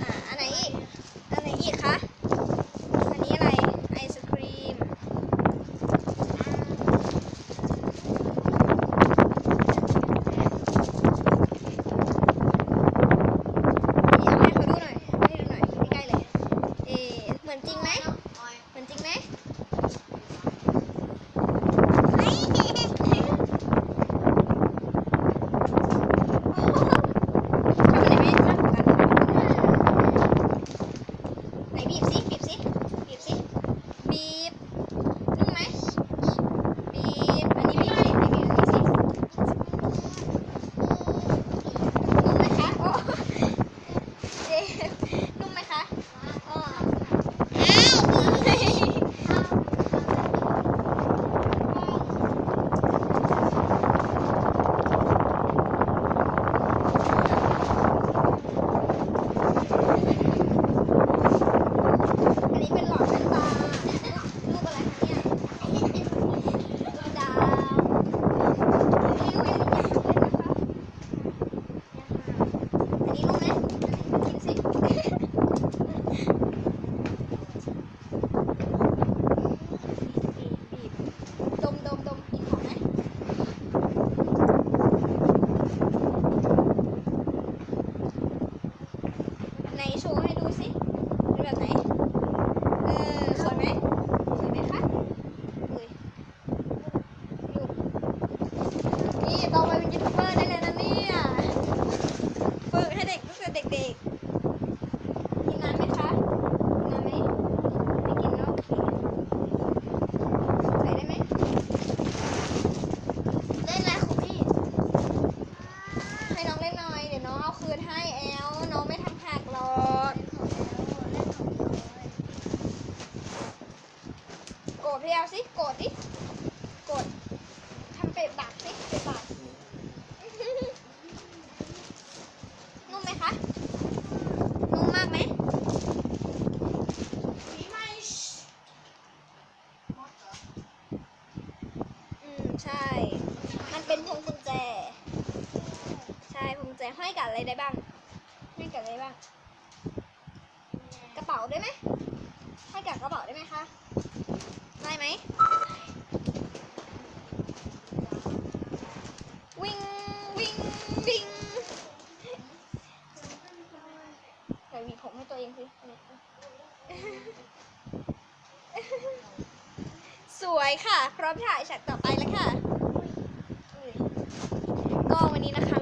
อ่าอันไหนอีก อันไหนอีกคะ อันนี้อะไร ไอศครีม นี่เให้เขาดูหน่อยให้ดูหน่อยใกล้เลย เอเหมือนจริงไหม รู้กินสิดมดมดมกิอไหมไหนโชว์ให้ดูสิเป็นแบบไหน เออสวยไหมสวยไหมคะอุ้ยนี่ต่อไปเป็นยูทูบเบอร์ได้เลยนะเนี่ย ใส่ได้ไหมเล่นอะไรของพี่ ให้น้องเล่นหน่อย เดี๋ยวน้องเอาคืนให้แอลน้องไม่ทำหักหรอกโกรธพี่แอลสิ โกรธดิ โกรธทำเป็ดปากสิเป็ดปาก นุ่มไหมคะ นุ่มมากไหม ผีไม่ อืม ใช่ มัน เป็นพวงกุญแจ ใช่พวงกุญแจห้อยกับอะไรได้บ้างห้อยกับอะไรบ้าง กระเป๋าได้ไหมห้อยกับกระเป๋าได้ไหมคะได้ไหมวิ่งวิ่งวิ่งเดี๋ยวหวีผมให้ตัวเองสิสวยค่ะ พร้อมถ่ายฉากต่อไปแล้วค่ะ ก็วันนี้นะคะ